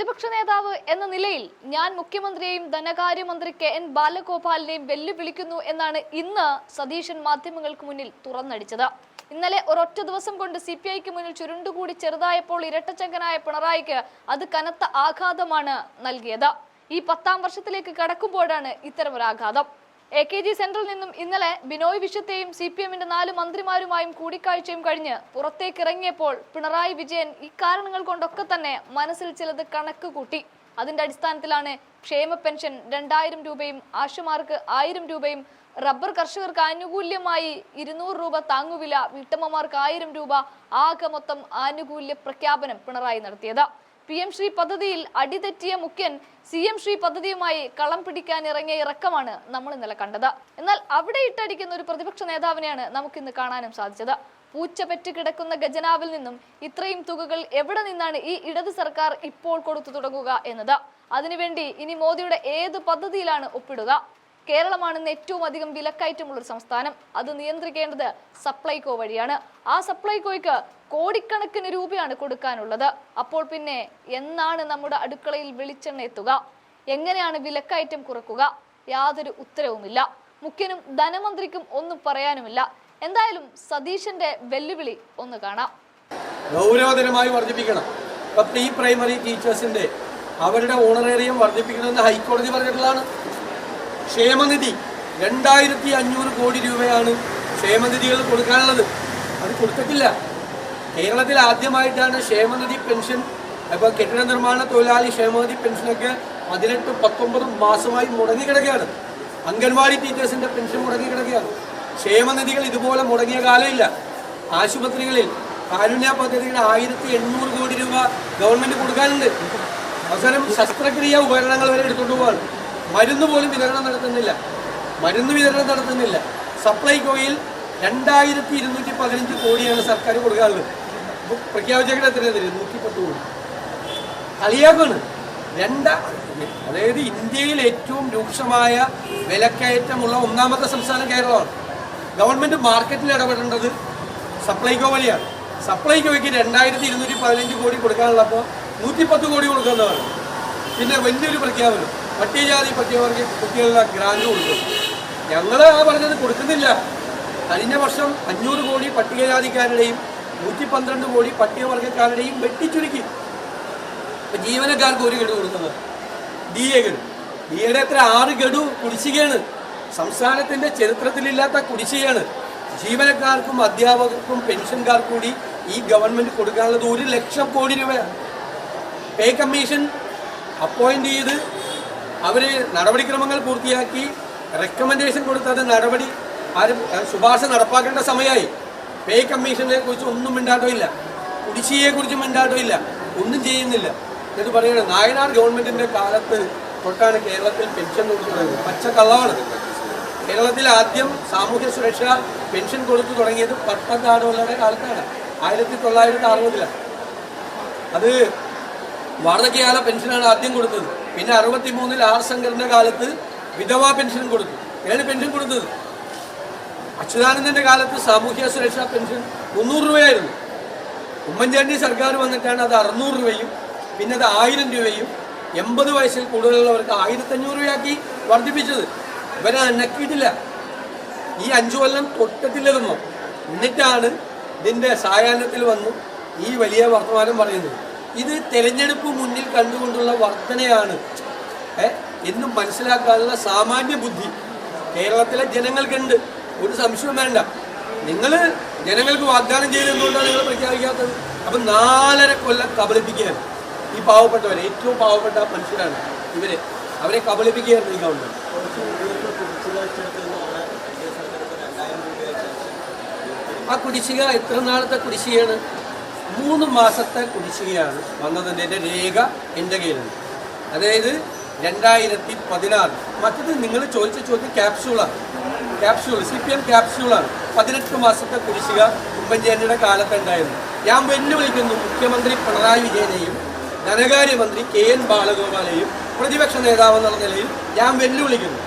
പ്രതിപക്ഷ നേതാവ് എന്ന നിലയിൽ ഞാൻ മുഖ്യമന്ത്രിയെയും ധനകാര്യമന്ത്രി കെ എൻ ബാലഗോപാലിനെയും വെല്ലുവിളിക്കുന്നു എന്നാണ് ഇന്ന് സതീശൻ മാധ്യമങ്ങൾക്ക് മുന്നിൽ തുറന്നടിച്ചത്. ഇന്നലെ ഒരൊറ്റ ദിവസം കൊണ്ട് സി പി ഐക്ക് മുന്നിൽ ചുരുണ്ടുകൂടി ചെറുതായപ്പോൾ ഇരട്ടച്ചങ്കനായ പിണറായിക്ക് അത് കനത്ത ആഘാതമാണ് നൽകിയത്. ഈ പത്താം വർഷത്തിലേക്ക് കടക്കുമ്പോഴാണ് ഇത്തരമൊരു ആഘാതം എ കെ ജി സെന്ററിൽ നിന്നും ഇന്നലെ ബിനോയ് വിശ്വത്തെയും സി പി എമ്മിന്റെ നാല് മന്ത്രിമാരുമായും കൂടിക്കാഴ്ചയും കഴിഞ്ഞ് പുറത്തേക്ക് ഇറങ്ങിയപ്പോൾ പിണറായി വിജയൻ ഇക്കാരണങ്ങൾ കൊണ്ടൊക്കെ തന്നെ മനസ്സിൽ ചിലത് കണക്ക് കൂട്ടി. അതിന്റെ അടിസ്ഥാനത്തിലാണ് ക്ഷേമ പെൻഷൻ രണ്ടായിരം രൂപയും ആശുമാർക്ക് ആയിരം രൂപയും റബ്ബർ കർഷകർക്ക് ആനുകൂല്യമായി ഇരുന്നൂറ് രൂപ താങ്ങുവില വീട്ടമ്മമാർക്ക് ആയിരം രൂപ ആകെ മൊത്തം ആനുകൂല്യ പ്രഖ്യാപനം പിണറായി നടത്തിയത്. പി എം ശ്രീ പദ്ധതിയിൽ അടിതെറ്റിയ മുഖ്യൻ സി എം ശ്രീ പദ്ധതിയുമായി കളം പിടിക്കാൻ ഇറങ്ങിയ ഇറക്കമാണ് നമ്മൾ ഇന്നലെ കണ്ടത്. എന്നാൽ അവിടെ ഇട്ടടിക്കുന്ന ഒരു പ്രതിപക്ഷ നേതാവിനെയാണ് നമുക്കിന്ന് കാണാനും സാധിച്ചത്. പൂച്ച പെറ്റ് കിടക്കുന്ന ഗജനാവിൽ നിന്നും ഇത്രയും തുകകൾ എവിടെ നിന്നാണ് ഈ ഇടത് സർക്കാർ ഇപ്പോൾ കൊടുത്തു തുടങ്ങുക എന്നത്? അതിനുവേണ്ടി ഇനി മോദിയുടെ ഏത് പദ്ധതിയിലാണ് ഒപ്പിടുക? കേരളമാണ് ഇന്ന് ഏറ്റവും അധികം വിലക്കയറ്റമുള്ള ഒരു സംസ്ഥാനം. അത് നിയന്ത്രിക്കേണ്ടത് സപ്ലൈകോ വഴിയാണ്. ആ സപ്ലൈകോയ്ക്ക് കോടിക്കണക്കിന് രൂപയാണ് കൊടുക്കാനുള്ളത്. അപ്പോൾ പിന്നെ എന്നാണ് നമ്മുടെ അടുക്കളയിൽ വെളിച്ചെണ്ണ എത്തുക? എങ്ങനെയാണ് വിലക്കയറ്റം കുറക്കുക? യാതൊരു ഉത്തരവുമില്ല. മുഖ്യനും ധനമന്ത്രിക്കും ഒന്നും പറയാനുമില്ല. എന്തായാലും സതീശന്റെ വെല്ലുവിളി ഒന്ന് കാണാം. ഗൗരവതരമായി വർദ്ധിപ്പിക്കണം. പ്രീ പ്രൈമറി ടീച്ചേഴ്സിന്റെ അവരുടെ ഓണറേറിയം വർദ്ധിപ്പിക്കണമെന്ന് ഹൈക്കോടതി പറഞ്ഞിട്ടുള്ളതാണ്. ക്ഷേമനിധി. രണ്ടായിരത്തി അഞ്ഞൂറ് കോടി രൂപയാണ് ക്ഷേമനിധികൾ കൊടുക്കാനുള്ളത്. അത് കൊടുത്തിട്ടില്ല. കേരളത്തിൽ ആദ്യമായിട്ടാണ് ക്ഷേമനിധി പെൻഷൻ അപ്പോൾ കെട്ടിട നിർമ്മാണ തൊഴിലാളി ക്ഷേമനിധി പെൻഷനൊക്കെ പതിനെട്ട് പത്തൊമ്പത് മാസമായി മുടങ്ങിക്കിടക്കുകയാണ് അംഗൻവാടി ടീച്ചേഴ്സിന്റെ പെൻഷൻ മുടങ്ങിക്കിടക്കുകയാണ് ക്ഷേമനിധികൾ ഇതുപോലെ മുടങ്ങിയ കാലമില്ല. ആശുപത്രികളിൽ കാരുണ്യ പദ്ധതിയുടെ ആയിരത്തി എണ്ണൂറ് കോടി രൂപ ഗവൺമെന്റ് കൊടുക്കാനുണ്ട്. അവസാനം ശസ്ത്രക്രിയ ഉപകരണങ്ങൾ വരെ എടുത്തുകൊണ്ട് പോവാണ്. മരുന്ന് പോലും വിതരണം നടത്തുന്നില്ല. മരുന്ന് വിതരണം നടത്തുന്നില്ല. സപ്ലൈകോയിൽ രണ്ടായിരത്തി ഇരുന്നൂറ്റി പതിനഞ്ച് കോടിയാണ് സർക്കാർ കൊടുക്കാറുള്ളത്. പ്രഖ്യാപിച്ചേക്കണ എത്രയാണ് തരും നൂറ്റി പത്ത് കോടി. കളിയാക്കാണ് രണ്ട അതായത് ഇന്ത്യയിൽ ഏറ്റവും രൂക്ഷമായ വിലക്കയറ്റമുള്ള ഒന്നാമത്തെ സംസ്ഥാനം കേരളമാണ്. ഗവൺമെന്റ് മാർക്കറ്റിൽ ഇടപെടേണ്ടത് സപ്ലൈകോ വഴിയാണ് സപ്ലൈകോയ്ക്ക് രണ്ടായിരത്തി ഇരുന്നൂറ്റി പതിനഞ്ച് കോടി കൊടുക്കാനുള്ളപ്പോൾ നൂറ്റിപ്പത്ത് കോടി കൊടുക്കുന്നതാണ്. പിന്നെ വലിയൊരു പ്രഖ്യാപനം. പട്ടികജാതി പട്ടികവർഗ കുട്ടികളുടെ ഗ്രാൻഡ് കൊടുക്കും ഞങ്ങൾ ആ പറഞ്ഞത് കൊടുക്കുന്നില്ല. കഴിഞ്ഞ വർഷം അഞ്ഞൂറ് കോടി പട്ടികജാതിക്കാരുടെയും നൂറ്റി പന്ത്രണ്ട് കോടി പട്ടികവർഗക്കാരുടെയും വെട്ടിച്ചുരുക്കി. ഇപ്പൊ ജീവനക്കാർക്ക് ഒരു ഗഡു കൊടുക്കുന്നത് ഡി എ ഗഡു. ഡി എയുടെ എത്ര ആറ് ഗഡു കുടിശ്ശികയാണ്. സംസ്ഥാനത്തിന്റെ ചരിത്രത്തിലില്ലാത്ത കുടിശ്ശികയാണ്. ജീവനക്കാർക്കും അധ്യാപകർക്കും പെൻഷൻകാർ കൂടി ഈ ഗവൺമെന്റ് കൊടുക്കാനുള്ളത് ഒരു ലക്ഷം കോടി രൂപയാണ്. പേ കമ്മീഷൻ അപ്പോയിന്റ് ചെയ്ത് അവർ നടപടിക്രമങ്ങൾ പൂർത്തിയാക്കി റെക്കമെൻഡേഷൻ കൊടുത്തത് നടപടി ആരും ശുപാർശ നടപ്പാക്കേണ്ട സമയമായി പേ കമ്മീഷനെ കുറിച്ച് ഒന്നും മിണ്ടാട്ടമില്ല കുടിശ്ശിയെ കുറിച്ച് മിണ്ടാട്ടമില്ല ഒന്നും ചെയ്യുന്നില്ല. എന്ന് പറയുന്നത് നായനാർ ഗവൺമെന്റിന്റെ കാലത്ത് തൊട്ടാണ് കേരളത്തിൽ പെൻഷൻ കൊടുക്കുന്നത് പച്ചക്കള്ളമാണ്. കേരളത്തിൽ ആദ്യം സാമൂഹ്യ സുരക്ഷ പെൻഷൻ കൊടുത്തു തുടങ്ങിയത് പട്ടത്താടുകളുടെ കാലത്താണ്. ആയിരത്തി തൊള്ളായിരത്തി അറുപതിലാണ്. അത് വാർദ്ധക്യകാല പെൻഷനാണ് ആദ്യം കൊടുത്തത്. പിന്നെ അറുപത്തി മൂന്നിൽ ആർ ശങ്കറിന്റെ കാലത്ത് വിധവാ പെൻഷൻ കൊടുത്തു. ഏഴ് പെൻഷൻ കൊടുത്തത്? അച്യുതാനന്ദന്റെ കാലത്ത് സാമൂഹ്യ സുരക്ഷാ പെൻഷൻ മുന്നൂറ് രൂപയായിരുന്നു. ഉമ്മൻചാണ്ടി സർക്കാർ വന്നിട്ടാണ് അത് അറുന്നൂറ് രൂപയും പിന്നെ അത് ആയിരം രൂപയും എൺപത് വയസ്സിൽ കൂടുതലുള്ളവർക്ക് ആയിരത്തഞ്ഞൂറ് രൂപയാക്കി വർദ്ധിപ്പിച്ചത്. ഇവരെ അനക്കിയിട്ടില്ല. ഈ അഞ്ചു കൊല്ലം തൊട്ടത്തില്ലെന്നോ എന്നിട്ടാണ് ഇതിന്റെ സായാഹ്നത്തിൽ വന്നു ഈ വലിയ വർത്തമാനം പറയുന്നത്. ഇത് തെരഞ്ഞെടുപ്പ് മുന്നിൽ കണ്ടുകൊണ്ടുള്ള വർധനയാണ്. എന്നും മനസ്സിലാക്കാനുള്ള സാമാന്യ ബുദ്ധി കേരളത്തിലെ ജനങ്ങൾക്കുണ്ട്. ഒരു സംശയം വേണ്ട. നിങ്ങൾ ജനങ്ങൾക്ക് വാഗ്ദാനം ചെയ്തുകൊണ്ടാണ് നിങ്ങൾ പ്രഖ്യാപിക്കാത്തത്? അപ്പൊ നാലര കൊല്ലം കബളിപ്പിക്കുകയാണ്. ഈ പാവപ്പെട്ടവരെ ഏറ്റവും പാവപ്പെട്ട മനുഷ്യരാണ് ഇവരെ. അവരെ കബളിപ്പിക്കുകയായിരുന്നു ഈ ഗവൺമെന്റ് ആ കുടിശ്ശിക എത്ര നാളത്തെ കുടിശ്ശികയാണ്? മൂന്ന് മാസത്തെ കുടിശ്ശികയാണ് വന്നതിന്റെ രേഖ എന്റെ കയ്യിലുണ്ട്. അതായത് രണ്ടായിരത്തി പതിനാറ്. മറ്റത് നിങ്ങൾ ചോദിച്ച ചോദ്യം ക്യാപ്സ്യൂളാണ്. ക്യാപ്സ്യൂൾ സി പി എം ക്യാപ്സ്യൂളാണ്. പതിനെട്ട് മാസത്തെ കുടിശ്ശിക ഉമ്മൻചാണ്ടിയുടെ കാലത്തുണ്ടായിരുന്നു ഞാൻ വെല്ലുവിളിക്കുന്നു മുഖ്യമന്ത്രി പിണറായി വിജയനെയും ധനകാര്യമന്ത്രി കെ എൻ ബാലഗോപാലെയും പ്രതിപക്ഷ നേതാവ് എന്നുള്ള നിലയിൽ ഞാൻ വെല്ലുവിളിക്കുന്നു.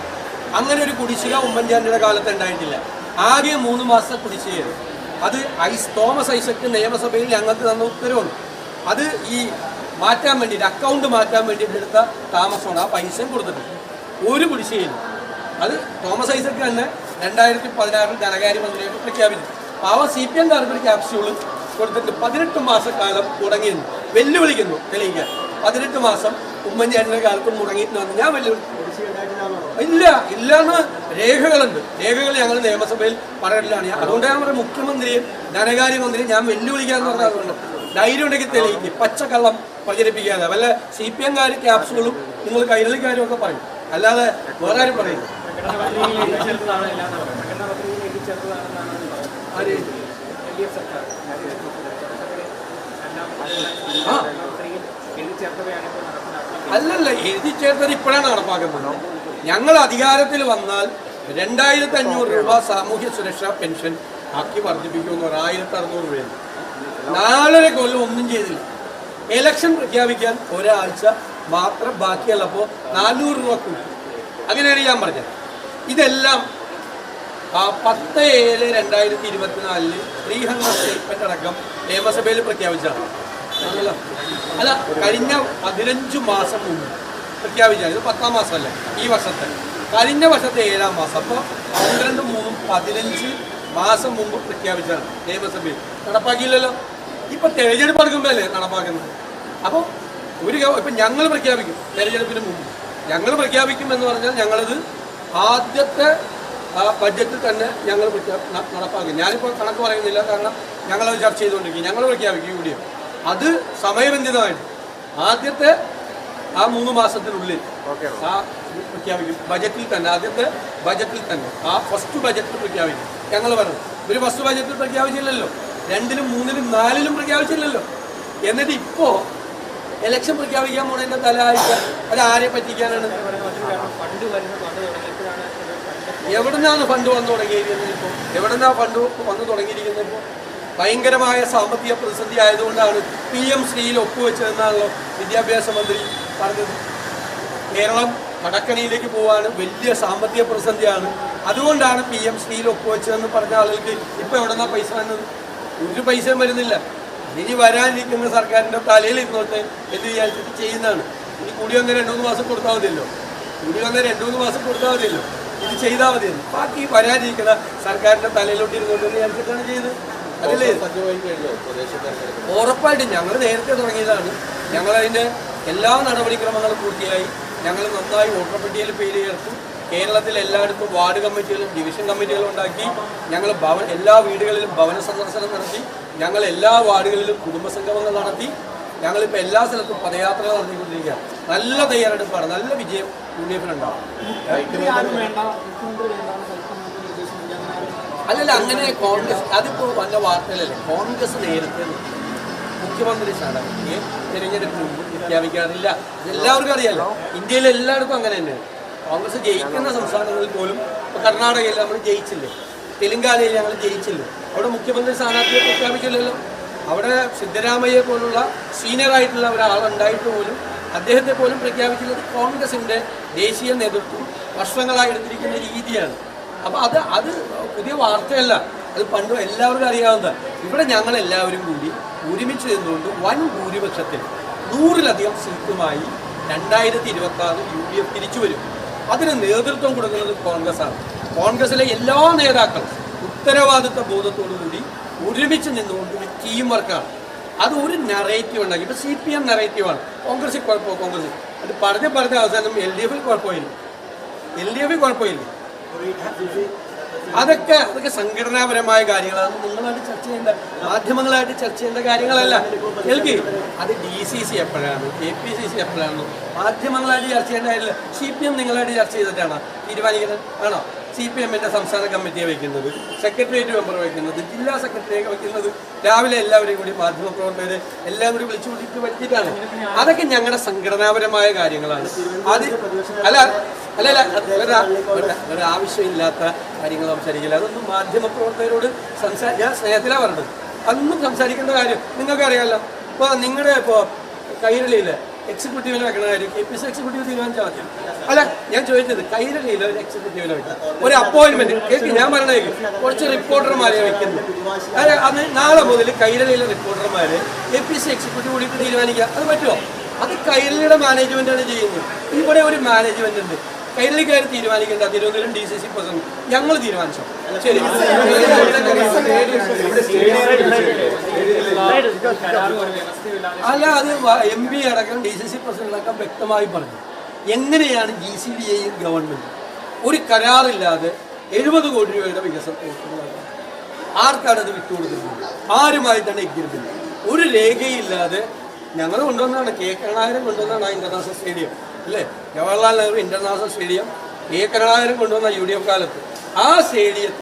അങ്ങനെ ഒരു കുടിശ്ശിക ഉമ്മൻചാണ്ടിയുടെ കാലത്ത് ഉണ്ടായിട്ടില്ല. ആകെ മൂന്ന് മാസത്തെ കുടിശ്ശികയാണ്. അത് ഐസ് തോമസ് ഐസക്ക് നിയമസഭയിൽ ഞങ്ങൾക്ക് തന്ന ഉത്തരവുണ്ട് അത് ഈ മാറ്റാൻ വേണ്ടിയിട്ട് അക്കൗണ്ട് മാറ്റാൻ വേണ്ടിയിട്ട് എടുത്ത താമസമാണ് ആ പൈസയും കൊടുത്തിട്ടുണ്ട് ഒരു കുടിശ്ശികയില്ല. അത് തോമസ് ഐസക്ക് തന്നെ രണ്ടായിരത്തി പതിനാറിൽ ധനകാര്യമന്ത്രിയായിട്ട് പ്രഖ്യാപിച്ചു. പാവം C P M card capsule കൊടുത്തിട്ട് പതിനെട്ട് മാസക്കാലം തുടങ്ങിയിരുന്നു. വെല്ലുവിളിക്കുന്നു തെളിയിക്കാൻ. പതിനെട്ട് മാസം ഉമ്മൻചാണ്ടിയുടെ കാലത്ത് മുടങ്ങിയിട്ടുണ്ടെന്ന് ഞാൻ വെല്ലുവിളി ഇല്ല ഇല്ലാന്ന് രേഖകളുണ്ട്. രേഖകൾ ഞങ്ങൾ നിയമസഭയിൽ പറയലാണ് അതുകൊണ്ട് ഞാൻ പറയുന്നത് മുഖ്യമന്ത്രിയും ധനകാര്യമന്ത്രിയും ഞാൻ വെല്ലുവിളിക്കാന്ന് പറഞ്ഞാൽ അതുകൊണ്ട്. ധൈര്യം ഉണ്ടെങ്കിൽ തെളിയിക്കും. പച്ചക്കള്ളം പ്രചരിപ്പിക്കാതെ. വല്ല സി പി എംകാർ ക്യാപ്സുകളും നിങ്ങൾ കൈരളിക്കാരും ഒക്കെ പറയും. അല്ലാതെ വേറെ ആരും പറയില്ല. ആര്? ആ അല്ലല്ല എഴുതി ചേർത്തത് ഇപ്പോഴാണ് നടപ്പാക്കുന്നത്. ഞങ്ങൾ അധികാരത്തിൽ വന്നാൽ രണ്ടായിരത്തി അഞ്ഞൂറ് രൂപ സാമൂഹ്യ സുരക്ഷാ പെൻഷൻ ആക്കി വർദ്ധിപ്പിക്കുമെന്ന് ഒരു ആയിരത്തി അറുന്നൂറ് രൂപയാണ്. നാലര കൊല്ലം ഒന്നും ചെയ്തില്ല. എലക്ഷൻ പ്രഖ്യാപിക്കാൻ ഒരാഴ്ച മാത്രം ബാക്കിയുള്ളപ്പോൾ നാനൂറ് രൂപ കൂട്ടി അങ്ങനെയാണ് ഞാൻ പറഞ്ഞത്. ഇതെല്ലാം ആ പത്ത് ഏഴ് രണ്ടായിരത്തി ഇരുപത്തിനാലിൽ ശ്രീഹന്ത സ്റ്റേറ്റ്മെന്റ് അടക്കം നിയമസഭയിൽ പ്രഖ്യാപിച്ചതാണ്? അല്ല കഴിഞ്ഞ പതിനഞ്ചു മാസം മുമ്പ് പ്രഖ്യാപിച്ചാണ് ഇത് പത്താം മാസമല്ല? ഈ വർഷത്തെ. കഴിഞ്ഞ വർഷത്തെ ഏഴാം മാസം. അപ്പോൾ പന്ത്രണ്ട് മൂന്നും പതിനഞ്ച് മാസം മുമ്പ് പ്രഖ്യാപിച്ചതാണ് നിയമസഭയിൽ. നടപ്പാക്കിയില്ലല്ലോ? ഇപ്പൊ തെരഞ്ഞെടുപ്പ് അടുക്കുമ്പോഴല്ലേ നടപ്പാക്കുന്നത്? അപ്പോൾ ഒരു ഇപ്പൊ ഞങ്ങൾ പ്രഖ്യാപിക്കും തെരഞ്ഞെടുപ്പിന് മുമ്പ്. ഞങ്ങൾ പ്രഖ്യാപിക്കും എന്ന് പറഞ്ഞാൽ ഞങ്ങളത് ആദ്യത്തെ ബഡ്ജറ്റിൽ തന്നെ ഞങ്ങൾ നടപ്പാക്കും. ഞാനിപ്പോൾ കണക്ക് പറയുന്നില്ല. കാരണം ഞങ്ങളത് ചർച്ച ചെയ്തുകൊണ്ടിരിക്കും. ഞങ്ങൾ പ്രഖ്യാപിക്കും യു ഡി എഫ്. അത് സമയബന്ധിതമായിട്ട്. ആദ്യത്തെ ആ മൂന്ന് മാസത്തിനുള്ളിൽ ആ പ്രഖ്യാപിക്കും. ബജറ്റിൽ തന്നെ ആദ്യത്തെ ബജറ്റിൽ തന്നെ. ആ ഫസ്റ്റ് ബജറ്റ് പ്രഖ്യാപിക്കും. ഞങ്ങൾ പറഞ്ഞു ഒരു ഫസ്റ്റ് ബജറ്റിൽ പ്രഖ്യാപിച്ചില്ലല്ലോ. രണ്ടിലും മൂന്നിലും നാലിലും പ്രഖ്യാപിച്ചില്ലല്ലോ. എന്നിട്ട് ഇപ്പോ എലക്ഷൻ പ്രഖ്യാപിക്കാൻ പോണതിന്റെ തല ആഴ്ച അത് ആരെ പറ്റിക്കാനാണ്? എവിടുന്നാണ് ഫണ്ട് വന്നു തുടങ്ങിയിരിക്കുന്നത് ഇപ്പോൾ എവിടുന്നാ ഫണ്ട് വന്നു തുടങ്ങിയിരിക്കുന്നത് ഇപ്പോൾ ഭയങ്കരമായ സാമ്പത്തിക പ്രതിസന്ധി ആയതുകൊണ്ടാണ് പി എം ശ്രീയിൽ ഒപ്പുവെച്ചതെന്നാണല്ലോ വിദ്യാഭ്യാസ മന്ത്രി പറഞ്ഞത്. കേരളം കടക്കണിയിലേക്ക് പോവാണ് വലിയ സാമ്പത്തിക പ്രതിസന്ധിയാണ്. അതുകൊണ്ടാണ് പി എം ശ്രീയിൽ ഒപ്പുവെച്ചതെന്ന് പറഞ്ഞ ആളുകൾക്ക് ഇപ്പൊ എവിടെന്നാ പൈസ വന്നത്? ഒരു പൈസയും വരുന്നില്ല. ഇനി വരാനിരിക്കുന്ന സർക്കാരിന്റെ തലയിൽ ഇരുന്നോട്ടെ എന്ന് വിചാരിച്ചിട്ട് ചെയ്യുന്നതാണ്. ഇനി കൂടി വന്ന് രണ്ടു മൂന്ന് മാസം കൊടുത്താൽ മതിയല്ലോ. കൂടി വന്ന് രണ്ടു മൂന്ന് മാസം കൊടുത്താൽ മതിയല്ലോ. ഇത് ചെയ്താൽ മതിയല്ലോ. ബാക്കി വരാനിരിക്കുന്ന സർക്കാരിന്റെ തലയിലോട്ട് ഇരുന്നോട്ട് എന്ന് വിചാരിച്ചിട്ടാണ് ചെയ്തത് ഉറപ്പായിട്ടും ഞങ്ങൾ നേരത്തെ തുടങ്ങിയതാണ്. ഞങ്ങൾ അതിന്റെ എല്ലാ നടപടിക്രമങ്ങളും പൂർത്തിയായി. ഞങ്ങൾ നന്നായി വോട്ടർ പട്ടികയിൽ പേര് ചേർത്തു കേരളത്തിൽ എല്ലായിടത്തും വാർഡ് കമ്മിറ്റികളും ഡിവിഷൻ കമ്മിറ്റികളും ഉണ്ടാക്കി. ഞങ്ങൾ ഭവൻ എല്ലാ വീടുകളിലും ഭവന സന്ദർശനം നടത്തി. ഞങ്ങൾ എല്ലാ വാർഡുകളിലും കുടുംബസംഗമങ്ങൾ നടത്തി. ഞങ്ങളിപ്പോൾ എല്ലാ സ്ഥലത്തും പദയാത്രകൾ നടത്തിക്കൊണ്ടിരിക്കുകയാണ്. നല്ല തയ്യാറെടുപ്പാണ്. നല്ല വിജയം യു ഡി എഫിനുണ്ടാവും അല്ലല്ല അങ്ങനെ കോൺഗ്രസ് അതിപ്പോൾ വന്ന വാർത്തയിലല്ലേ കോൺഗ്രസ് നേരത്തെ മുഖ്യമന്ത്രി സ്ഥാനാർത്ഥിയെ തിരഞ്ഞെടുപ്പ് പ്രഖ്യാപിക്കാറില്ല. എല്ലാവർക്കും അറിയാലോ ഇന്ത്യയിലെ എല്ലായിടത്തും അങ്ങനെ തന്നെയാണ് കോൺഗ്രസ് ജയിക്കുന്ന സംസ്ഥാനങ്ങളിൽ പോലും കർണാടകയിൽ നമ്മൾ ജയിച്ചില്ലേ? തെലങ്കാനയിൽ ഞങ്ങൾ ജയിച്ചില്ലേ? അവിടെ മുഖ്യമന്ത്രി സ്ഥാനാർത്ഥിയെ പ്രഖ്യാപിച്ചില്ലല്ലോ. അവിടെ സിദ്ധരാമയ്യെ പോലുള്ള സീനിയറായിട്ടുള്ള ഒരാളുണ്ടായിട്ട് പോലും അദ്ദേഹത്തെ പോലും പ്രഖ്യാപിക്കുന്നത് കോൺഗ്രസിന്റെ ദേശീയ നേതൃത്വം വർഷങ്ങളായി എടുത്തിരിക്കുന്ന രീതിയാണ്. അപ്പൊ അത് അത് പുതിയ വാർത്തയല്ല. അത് പണ്ട് എല്ലാവർക്കും അറിയാവുന്ന ഇവിടെ ഞങ്ങൾ എല്ലാവരും കൂടി ഒരുമിച്ച് നിന്നുകൊണ്ട് വൻ ഭൂരിപക്ഷത്തിൽ നൂറിലധികം സീറ്റുമായി രണ്ടായിരത്തി ഇരുപത്തി ആറ് യു ഡി എഫ് തിരിച്ചു വരും. അതിന് നേതൃത്വം കൊടുക്കുന്നത് കോൺഗ്രസ് ആണ് കോൺഗ്രസിലെ എല്ലാ നേതാക്കളും ഉത്തരവാദിത്ത ബോധത്തോടു കൂടി ഒരുമിച്ച് നിന്നുകൊണ്ട് ഒരു ടീം വർക്കാണ് അത് ഒരു നറേറ്റീവ് ഉണ്ടാക്കി. ഇപ്പൊ സി പി എം നറേറ്റീവാണ് കോൺഗ്രസിൽ കുഴപ്പമോ കോൺഗ്രസ് അത് പറഞ്ഞ് പറഞ്ഞ അവസാനം എൽ ഡി എഫിൽ കുഴപ്പമില്ല. എൽ ഡി എഫിൽ കുഴപ്പമില്ല. അതൊക്കെ അതൊക്കെ സംഘടനാപരമായ കാര്യങ്ങളാണ്. നിങ്ങളായിട്ട് ചർച്ച ചെയ്യേണ്ട മാധ്യമങ്ങളായിട്ട് ചർച്ച ചെയ്യേണ്ട കാര്യങ്ങളല്ല. കേൾക്കി? അത് ഡി സി സി എപ്പോഴാണ്? കെ പി സി സി എപ്പോഴാണ്? മാധ്യമങ്ങളായിട്ട് ചർച്ച ചെയ്യേണ്ട കാര്യമില്ല. സി പി എം നിങ്ങളായിട്ട് ചർച്ച ചെയ്തിട്ടാണ്? തീരുമാനിക്കുന്നത്? ആണോ? സി പി എമ്മിന്റെ സംസ്ഥാന കമ്മിറ്റിയെ വയ്ക്കുന്നത് സെക്രട്ടേറിയറ്റ് മെമ്പർ വയ്ക്കുന്നത് ജില്ലാ സെക്രട്ടറിയൊക്കെ വയ്ക്കുന്നത് രാവിലെ എല്ലാവരെയും കൂടി മാധ്യമപ്രവർത്തകരെ എല്ലാം കൂടി വിളിച്ചു കൂട്ടിയിട്ട് വരുത്തിയിട്ടാണ്. അതൊക്കെ ഞങ്ങളുടെ സംഘടനാപരമായ കാര്യങ്ങളാണ്. അത് അല്ല ഒരു- ആവശ്യമില്ലാത്ത കാര്യങ്ങൾ സംസാരിക്കില്ല. അതൊന്നും മാധ്യമപ്രവർത്തകരോട് സംസാ ഞാൻ സ്നേഹത്തിലാണ് പറഞ്ഞത്. അതൊന്നും സംസാരിക്കേണ്ട കാര്യം നിങ്ങൾക്ക് അറിയാമല്ലോ ഇപ്പോൾ നിങ്ങളുടെ ഇപ്പോൾ കൈരളിയിലെ എക്സിക്യൂട്ടീവിനെ വെക്കണ കാര്യം കെ പി സി എക്സിക്യൂട്ടീവ് തീരുമാനിച്ചാൽ മതി. അല്ല ഞാൻ ചോദിച്ചത് കൈരളിയിൽ ഒരു എക്സിക്യൂട്ടീവിനെ വെക്കാം ഒരു അപ്പോയിന്റ്മെന്റ് കേൾക്ക് ഞാൻ പറഞ്ഞേക്ക് കുറച്ച് റിപ്പോർട്ടർമാരെ വെക്കുന്നു. അല്ല അത് നാളെ മുതൽ കൈരളിയിലെ റിപ്പോർട്ടർമാരെ എ പി സി എക്സിക്യൂട്ടീവ് കൂടി തീരുമാനിക്കുക. അത് പറ്റുമോ അത് കൈരളിയുടെ മാനേജ്മെന്റാണ് ചെയ്യുന്നത്. ഇവിടെ ഒരു മാനേജ്മെന്റ് ഉണ്ട്. കൈരളിക്കാർ തീരുമാനിക്കേണ്ട Thiruvananthapuram D C C president ഞങ്ങൾ തീരുമാനിച്ചോ ശരി അല്ല അത് എം പി അടക്കം ഡി സി സി പ്രസിഡന്റ് അടക്കം വ്യക്തമായി പറഞ്ഞു എങ്ങനെയാണ് ജി സി ഡി എയും ഗവൺമെന്റ് ഒരു കരാറില്ലാതെ എഴുപത് കോടി രൂപയുടെ വികസനം? ആർക്കാണ് അത് വിട്ടുകൊടുക്കുന്നത് ആരുമായി തന്നെ എഗ്രിമെന്റ് ഒരു രേഖയില്ലാതെ ഞങ്ങൾ കൊണ്ടുവന്നതാണ് കെ കരുണാകരൻ കൊണ്ടുവന്നതാണ് ആ ഇന്റർനാഷണൽ സ്റ്റേഡിയം അല്ലേ? ജവഹർലാൽ നെഹ്റു ഇന്റർനാഷണൽ സ്റ്റേഡിയം കരുണാകരൻ കൊണ്ടുവന്ന യു ഡി എഫ് കാലത്ത്. ആ സ്റ്റേഡിയം